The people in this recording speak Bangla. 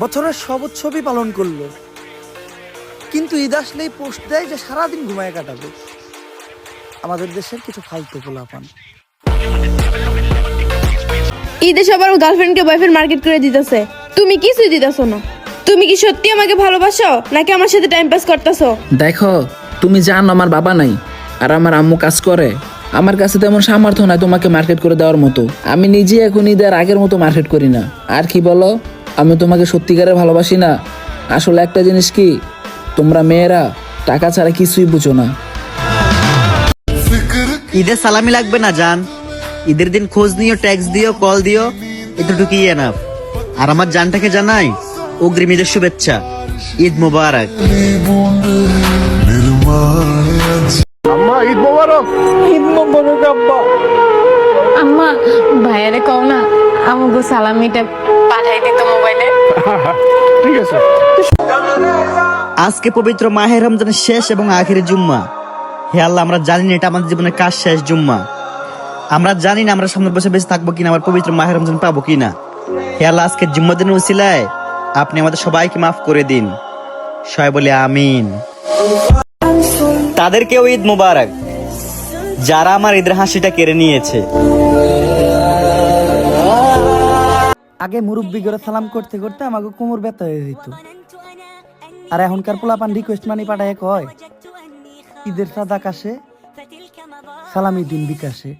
বছরের সব উৎসবই পালন করল। কিন্তু ঈদ আসলেই পোস্ট দেয় যে সারাদিন ঘুমায় কাটাবে। আমাদের দেশের কিছু ফালতু পোলাপান। ঈদে সবার গার্লফ্রেন্ডকে বয়ফ্রেন্ড মার্কেট করে দিতেছে। তুমি কিছুই দিতেছো না। তুমি কি সত্যি আমাকে ভালোবাসো নাকি আমার সাথে টাইম পাস করতেছো? দেখো তুমি জানো আমার বাবা নাই আর আমার আম্মু কাজ করে। আমার কাছে তেমন সামর্থ্য নাই তোমাকে মার্কেট করে দেওয়ার মতো। আমি নিজে এখন ঈদের আগের মতো মার্কেট করি না। আর কি বলো? আমি তোমাকে সত্যিকারে ভালোবাসি না। আসলে একটা জিনিস কি? তোমরা মেয়েরা টাকা ছাড়া কিছুই বুঝো না। ঈদের সালামি লাগবে না জান। ঈদের দিন খোঁজ নিও ট্যাক্স দিও কল দিও এতটুকুই এনাফ আর আমার জানটাকে জানাই অগ্রিম ঈদের শুভেচ্ছা। ঈদ মোবারক। আম্মা ভাইয়ারে কও না আমাকে সালামিটা মোবাইলে আজকে পবিত্র মাহে রমজানের শেষ এবং আখেরি জুম্মা। হে আল্লাহ, আমরা জানি না এটা আমাদের জীবনের কাজ শেষ জুম্মা। আমরা জানি না আমরা সামনের বছর বেঁচে থাকব কিনা, আমার পবিত্র মাহে রমজান পাবো কিনা। হে আল্লাহ আজকে জুম্মা দিনের উসিলায় আপনি আমাদের সবাইকে মাফ করে দিন। সবাই বলে আমিন। তাদেরকেও ঈদ মুবারক। যারা আমার ঈদের হাসিটা কেড়ে নিয়েছে। আগে মুরব্বি করে সালাম করতে করতে আমাকে কোমর ব্যথা হয়ে যেত আর এখনকার পোলাপান রিকোয়েস্ট মানি পাঠায় কয়, ঈদের সাদা কাশে সালামি দিন বিকাশে।